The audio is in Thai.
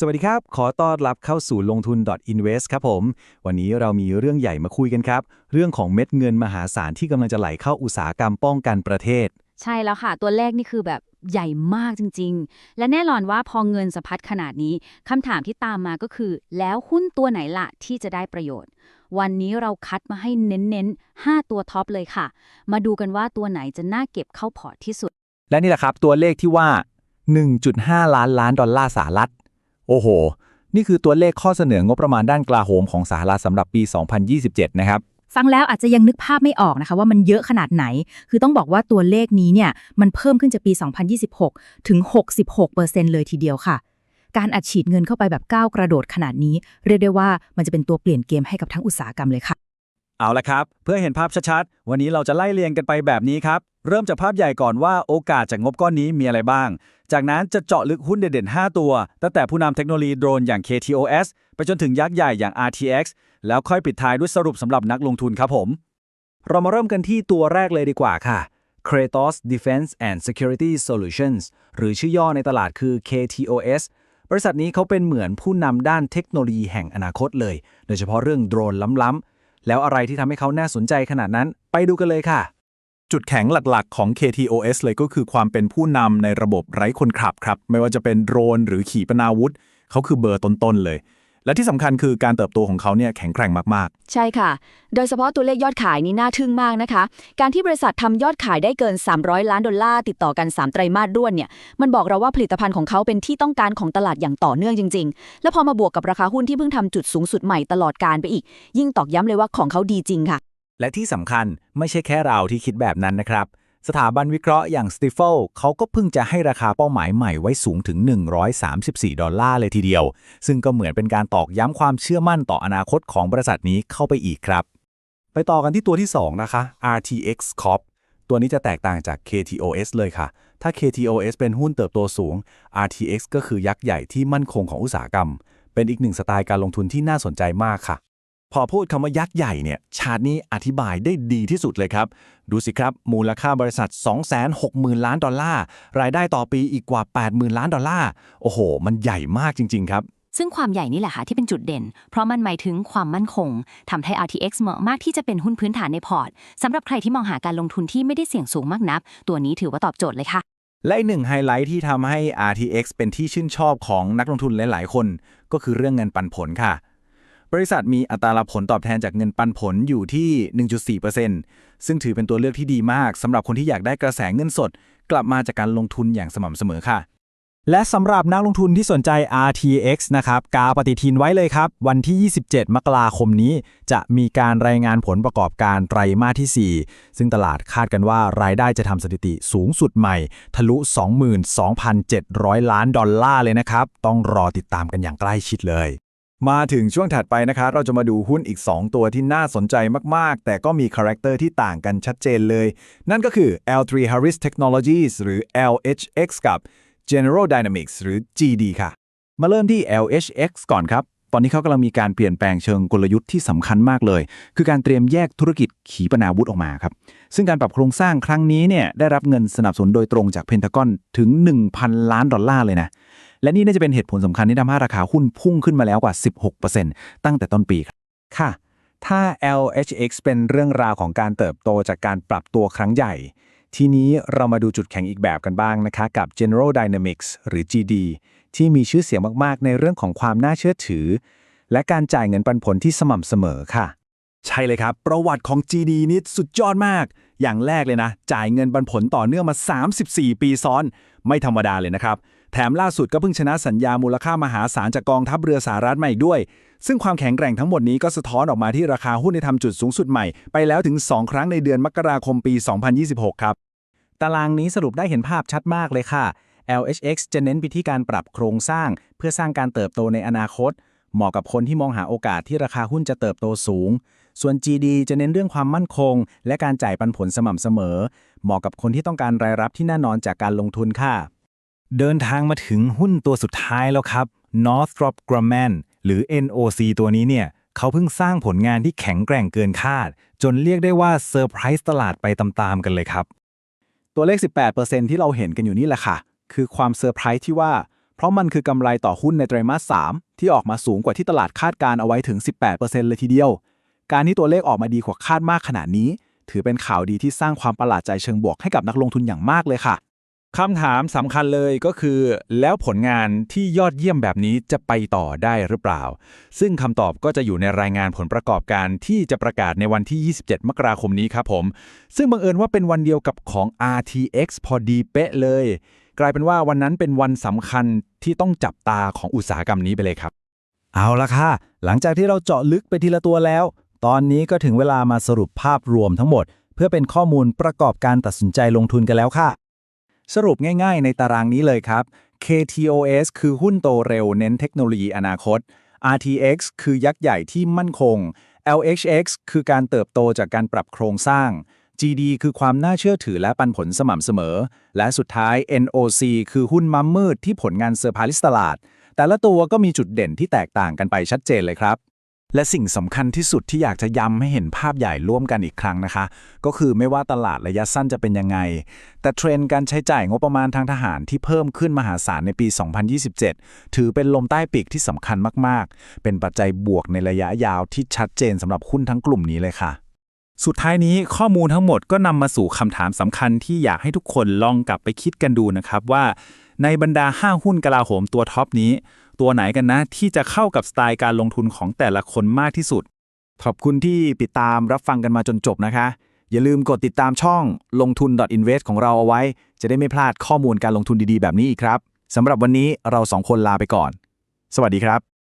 สวัสดีครับ ขอต้อนรับเข้าสู่ลงทุน .invest ครับผม วันนี้เรามีเรื่องใหญ่มาคุยกันครับ เรื่องของเม็ดเงินมหาศาลที่กำลังจะไหลเข้าอุตสาหกรรมป้องกันประเทศ ใช่แล้วค่ะ ตัวเลขนี่คือแบบใหญ่มากจริง ๆ และแน่นอนว่าพอเงินสะพัดขนาดนี้คำถามที่ตามมาก็คือ แล้วหุ้นตัวไหนล่ะที่จะได้ประโยชน์ วันนี้เราคัดมาให้เน้นๆ 5 ตัวท็อปเลยค่ะ มาดูกันว่าตัวไหนจะน่าเก็บเข้าพอร์ตที่สุด และนี่แหละครับตัวเลขที่ว่า 1.5 ล้านล้านดอลลาร์สหรัฐ โอ้โห นี่คือตัวเลขข้อเสนองบประมาณด้านกลาโหมของสหรัฐสำหรับปี 2027 นะครับ ฟังแล้วอาจจะยังนึกภาพไม่ออกนะคะว่ามันเยอะขนาดไหน คือต้องบอกว่าตัวเลขนี้เนี่ยมันเพิ่มขึ้นจากปี 2026 ถึง 66%เลยทีเดียวค่ะ การอัดฉีดเงินเข้าไปแบบก้าวกระโดดขนาดนี้ เรียกได้ว่ามันจะเป็นตัวเปลี่ยนเกมให้กับทั้งอุตสาหกรรมเลยค่ะ เอาละครับ เพื่อเห็นภาพชัดๆ วันนี้เราจะไล่เรียงกันไปแบบนี้ครับ เริ่มจากภาพใหญ่ก่อนว่าโอกาสจากงบก้อนนี้มีอะไรบ้าง จากนั้นจะเจาะลึกหุ้นเด่นๆ 5 ตัว ตั้งแต่ผู้นำเทคโนโลยีโดรนอย่าง KTOS ไปจนถึงยักษ์ใหญ่อย่าง RTX แล้วค่อยปิดท้ายด้วยสรุปสำหรับนักลงทุนครับผม เรามาเริ่มกันที่ตัวแรกเลยดีกว่าค่ะ Kratos Defense and Security Solutions หรือชื่อย่อในตลาดคือ KTOS บริษัทนี้เขาเป็นเหมือนผู้นำด้านเทคโนโลยีแห่งอนาคตเลย โดยเฉพาะเรื่องโดรนล้ำๆ แล้วอะไรที่ทำให้เขาน่าสนใจขนาดนั้น ไปดูกันเลยค่ะ จุดแข็งหลักๆ ของ KTOS เลยก็คือความเป็นผู้นำในระบบไร้คนขับครับ ไม่ว่าจะเป็นโดรนหรือขีปนาวุธ เขาคือเบอร์ต้นๆเลย และที่สำคัญคือการเติบโตของเขาเนี่ยแข็งแกร่งมากใช่ค่ะ โดยเฉพาะตัวเลขยอดขายนี่น่าทึ่งมากนะคะ การที่บริษัททำยอดขายได้เกิน 300 ล้านดอลลาร์ติดต่อกัน 3 ไตรมาสรวดเนี่ย มันบอกเราว่าผลิตภัณฑ์ของเขาเป็นที่ต้องการของตลาดอย่างต่อเนื่องจริง ๆ แล้วพอมาบวกกับราคาหุ้นที่เพิ่งทำจุดสูงสุดใหม่ตลอดการไปอีก ยิ่งตอกย้ำเลยว่าของเขาดีจริงค่ะ และที่สำคัญไม่ใช่แค่เราที่คิดแบบนั้นนะครับ สถาบันวิเคราะห์อย่าง s t i f l เขาก็เพิ่งจะให้ราคาเป้าหมายใหม่ไว้สูงถึง 134 ดอลลาร์เลยทีเดียว ซึ่งก็เหมือนเป็นการตอกย้ำความเชื่อมั่นต่ออนาคตของบริษัทนี้เข้าไปอีกครับ ไปต่อกันที่ตัวที่ 2 นะคะ RTX Corp ตัวนี้จะแตกต่างจาก KTOS เลยค่ะ ถ้า KTOS เป็นหุ้นเติบโตสูง RTX ก็คือยักษ์ใหญ่ที่มั่นคงของอุตสาหกรรม เป็นอีกหนึ่งสไตล์การลงทุนที่น่าสนใจมากค่ะ พอพูดคำว่ายักษ์ใหญ่เนี่ยชาตินี้อธิบายได้ดีที่สุดเลยครับ ดูสิครับ มูลค่าบริษัท 260,000 ล้านดอลลาร์ รายได้ต่อปีอีกกว่า 80,000 ล้านดอลลาร์ โอ้โห มันใหญ่มากจริง ๆ ครับซึ่งความใหญ่นี่แหละค่ะที่เป็นจุดเด่น เพราะมันหมายถึงความมั่นคงทำให้ RTX เหมาะมากที่จะเป็นหุ้นพื้นฐานในพอร์ตสำหรับใครที่มองหาการลงทุนที่ไม่ได้เสี่ยงสูงมากนัก ตัวนี้ถือว่าตอบโจทย์เลยค่ะ และอีกหนึ่งไฮไลท์ที่ทำให้ RTX เป็นที่ชื่นชอบของนักลงทุนหลาย ๆ คน ก็คือเรื่องเงินปันผลค่ะ บริษัทมีอัตราผลตอบแทนจากเงินปันผลอยู่ที่ 1.4%ซึ่งถือเป็นตัวเลือกที่ดีมากสำหรับคนที่อยากได้กระแสเงินสด กลับมาจากการลงทุนอย่างสม่ำเสมอค่ะ และสำหรับนักลงทุนที่สนใจ RTX นะครับ กาปฏิทินไว้เลยครับ วันที่ 27 มกราคมนี้ จะมีการรายงานผลประกอบการไตรมาสที่ 4 ซึ่งตลาดคาดกันว่ารายได้จะทำสถิติสูงสุดใหม่ ทะลุ 22,700 ล้านดอลลาร์เลยนะครับ ต้องรอติดตามกันอย่างใกล้ชิดเลย มาถึงช่วงถัดไปนะคะ เราจะมาดูหุ้นอีก 2 ตัวที่น่าสนใจมาก ๆ แต่ก็มีคาแรคเตอร์ที่ต่างกันชัดเจนเลย นั่นก็คือ L3 Harris Technologies หรือ LHX กับ General Dynamics หรือ GD ค่ะ มาเริ่มที่ LHX ก่อนครับ ตอนนี้เขากำลังมีการเปลี่ยนแปลงเชิงกลยุทธ์ที่สำคัญมากเลย คือการเตรียมแยกธุรกิจขีปนาวุธออกมาครับ ซึ่งการปรับโครงสร้างครั้งนี้เนี่ยได้รับเงินสนับสนุนโดยตรงจากเพนทากอนถึง 1,000 ล้านดอลลาร์เลยนะ และนี่น่าจะเป็นเหตุผลสำคัญที่ทำให้ราคาหุ้นพุ่งขึ้นมาแล้วกว่า 16%ตั้งแต่ต้นปีครับค่ะ ถ้า LHX เป็นเรื่องราวของการเติบโตจากการปรับตัวครั้งใหญ่ ทีนี้เรามาดูจุดแข็งอีกแบบกันบ้างนะคะ กับ General Dynamics หรือ GD ที่มีชื่อเสียงมากๆ ในเรื่องของความน่าเชื่อถือ และการจ่ายเงินปันผลที่สม่ำเสมอค่ะ ใช่เลยครับ ประวัติของ GD นี่สุดยอดมาก อย่างแรกเลยนะ จ่ายเงินปันผลต่อเนื่องมา 34 ปีซ้อน ไม่ธรรมดาเลยนะครับ แถมล่าสุดก็เพิ่งชนะสัญญามูลค่ามหาศาลจากกองทัพเรือสหรัฐมาอีกด้วย ซึ่งความแข็งแกร่งทั้งหมดนี้ก็สะท้อนออกมาที่ราคาหุ้นในทำจุดสูงสุดใหม่ ไปแล้วถึง 2 ครั้งในเดือนมกราคมปี 2026 ครับ ตารางนี้สรุปได้เห็นภาพชัดมากเลยค่ะ LHX จะเน้นไปที่การปรับโครงสร้าง เพื่อสร้างการเติบโตในอนาคต เหมาะกับคนที่มองหาโอกาสที่ราคาหุ้นจะเติบโตสูง ส่วน GD จะเน้นเรื่องความมั่นคง และการจ่ายปันผลสม่ำเสมอ เหมาะกับคนที่ต้องการรายรับที่แน่นอนจากการลงทุนค่ะ เดินทางมาถึงหุ้นตัวสุดท้ายแล้วครับ Northrop Grumman หรือ NOC ตัวนี้เนี่ยเขาเพิ่งสร้างผลงานที่แข็งแกร่งเกินคาด จนเรียกได้ว่าเซอร์ไพรส์ตลาดไปตามๆกันเลยครับ ตัวเลข 18%ที่เราเห็นกันอยู่นี่แหละค่ะ คือความเซอร์ไพรส์ที่ว่า เพราะมันคือกำไรต่อหุ้นในไตรมาส 3 ที่ออกมาสูงกว่าที่ตลาดคาดการเอาไว้ถึง 18%เลยทีเดียว การที่ตัวเลขออกมาดีกว่าคาดมากขนาดนี้ ถือเป็นข่าวดีที่สร้างความประหลาดใจเชิงบวกให้กับนักลงทุนอย่างมากเลยค่ะ คำถามสำคัญเลยก็คือ แล้วผลงานที่ยอดเยี่ยมแบบนี้จะไปต่อได้หรือเปล่า ซึ่งคำตอบก็จะอยู่ในรายงานผลประกอบการที่จะประกาศในวันที่ 27 มกราคมนี้ครับผม ซึ่งบังเอิญว่าเป็นวันเดียวกับของ RTX พอดีเป๊ะเลย กลายเป็นว่าวันนั้นเป็นวันสำคัญที่ต้องจับตาของอุตสาหกรรมนี้ไปเลยครับ เอาละค่ะ หลังจากที่เราเจาะลึกไปทีละตัวแล้ว ตอนนี้ก็ถึงเวลามาสรุปภาพรวมทั้งหมด เพื่อเป็นข้อมูลประกอบการตัดสินใจลงทุนกันแล้วค่ะ สรุปง่ายๆ ในตารางนี้เลยครับ KTOS คือหุ้นโตเร็วเน้นเทคโนโลยีอนาคต RTX คือยักษ์ใหญ่ที่มั่นคง LHX คือการเติบโตจากการปรับโครงสร้าง GD คือความน่าเชื่อถือและปันผลสม่ำเสมอ และสุดท้าย NOC คือหุ้นมัมมืดที่ผลงานเซอร์พาริสตลาด แต่ละตัวก็มีจุดเด่นที่แตกต่างกันไปชัดเจนเลยครับ และสิ่งสำคัญที่สุดที่อยากจะย้ำให้เห็นภาพใหญ่ร่วมกันอีกครั้งนะคะ ก็คือไม่ว่าตลาดระยะสั้นจะเป็นยังไง แต่เทรนด์การใช้จ่ายงบประมาณทางทหารที่เพิ่มขึ้นมหาศาลในปี 2027 ถือเป็นลมใต้ปีกที่สำคัญมากๆ เป็นปัจจัยบวกในระยะยาวที่ชัดเจนสำหรับหุ้นทั้งกลุ่มนี้เลยค่ะสุดท้ายนี้ข้อมูลทั้งหมดก็นำมาสู่คำถามสำคัญที่อยากให้ทุกคนลองกลับไปคิดกันดูนะครับว่า ในบรรดา 5 หุ้นกลาโหมตัวท็อปนี้ ตัวไหนกันนะ ที่จะเข้ากับสไตล์การลงทุนของแต่ละคนมากที่สุด ขอบคุณที่ติดตามรับฟังกันมาจนจบนะคะ อย่าลืมกดติดตามช่องลงทุน .invest ของเราเอาไว้ จะได้ไม่พลาดข้อมูลการลงทุนดีๆ แบบนี้อีกครับสำหรับวันนี้เราสองคนลาไปก่อน สวัสดีครับ